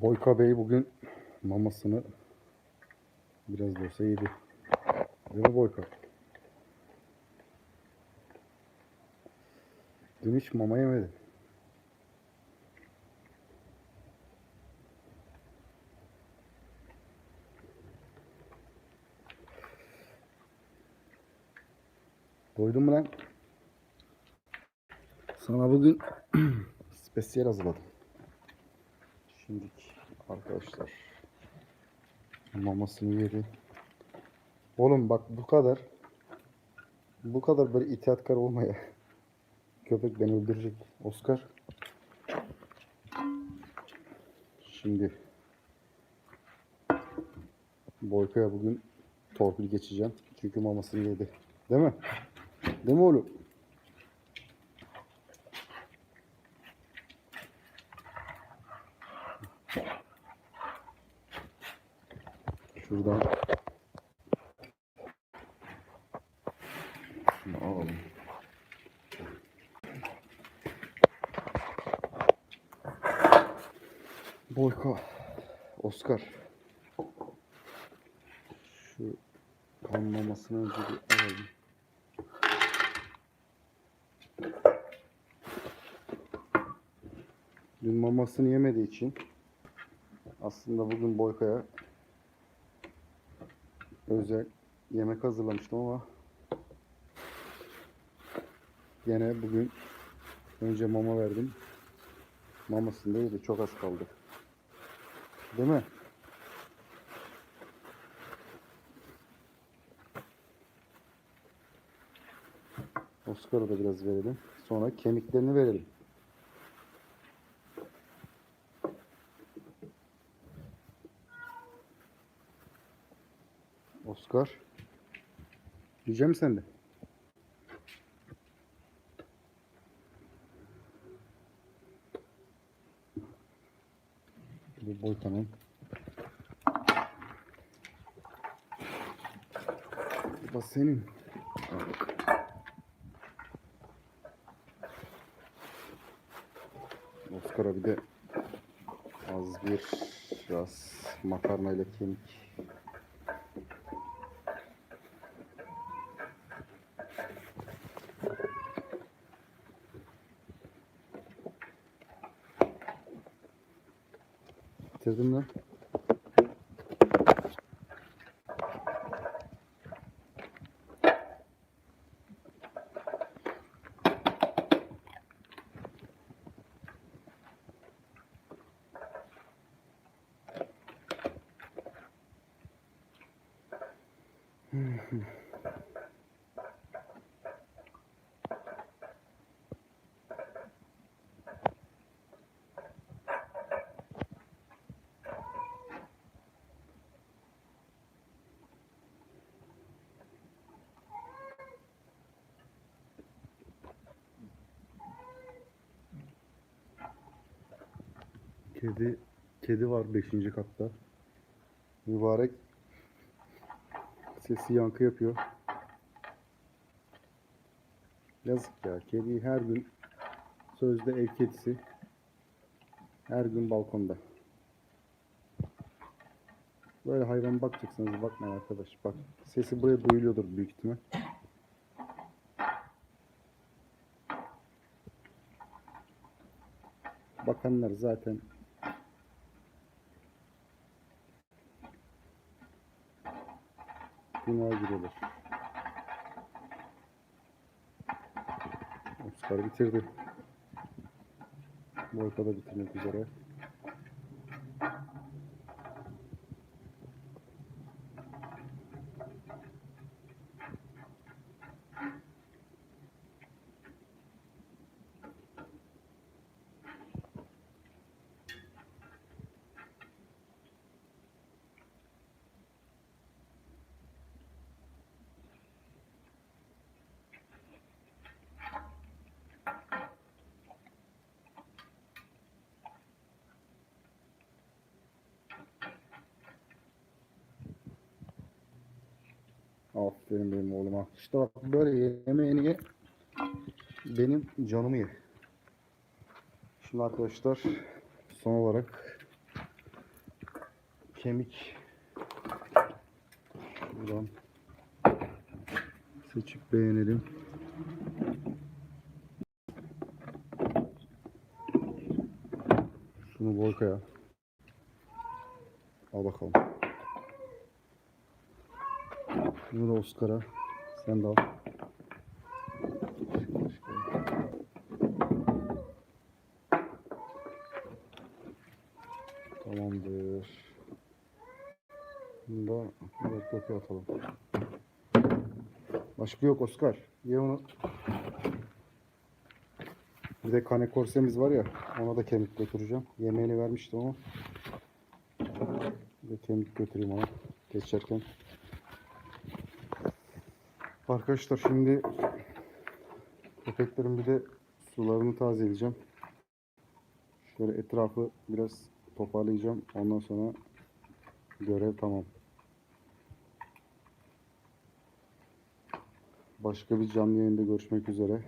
Boyka Bey bugün mamasını biraz da olsa yedi. Değil mi Boyka? Dün hiç mama yemedi. Doydun mu lan? Sana bugün spesiyel hazırladım. Şimdi arkadaşlar mamasını yedi. Oğlum bak bu kadar bu kadar böyle itaatkar olmaya köpek beni öldürecek. Oscar. Şimdi Boyka'ya bugün torpil geçeceğim. Çünkü mamasını yedi. Değil mi? Değil mi oğlum? Şuradan şunu alalım. Boyka, Oscar. Şu kan mamasını önce bir alalım. Dün mamasını yemediği için aslında bugün Boyka'ya özel yemek hazırlamıştım ama gene bugün önce mama verdim. Mamasını da yedi. Çok az kaldı. Değil mi? Oscar'a da biraz verelim. Sonra kemiklerini verelim. Oscar. Yiyecek misin sen de? Bu Boykan'ın. Bu da senin. Oscar'a bir de az bir biraz makarna ile kemik Bitirdim lan. Kedi kedi var 5. katta. Mübarek sesi yankı yapıyor. Yazık ya. Kedi her gün sözde ev kedisi. Her gün balkonda. Böyle hayvan bakacaksanız bakmayın arkadaş. Bak sesi buraya duyuluyordur büyük ihtimal. Bakanlar zaten Günaha giriyorlar. Oscar bitirdi. Boyka da bitirmek üzere. Aferin benim oğluma. İşte bak böyle yemeğini ye. Benim canımı ye. Şimdi arkadaşlar son olarak kemik şuradan seçip beğenelim. Şunu Volka'ya. Al bakalım. Bunu da Oscar'a. Sen de al. Tamamdır. Bunu da bir dakika atalım. Başka yok Oscar. Ye onu. Bir de kane korsemiz var ya. Ona da kemik götüreceğim. Yemeğini vermiştim ama. Bir de kemik götüreyim ona. Geçerken. Arkadaşlar şimdi köpeklerin bir de sularını tazeleyeceğim. Şöyle etrafı biraz toparlayacağım. Ondan sonra görev tamam. Başka bir canlı yayında görüşmek üzere.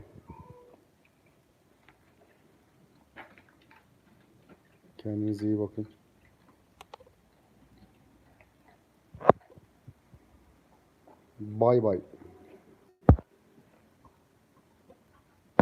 Kendinize iyi bakın. Bay bay.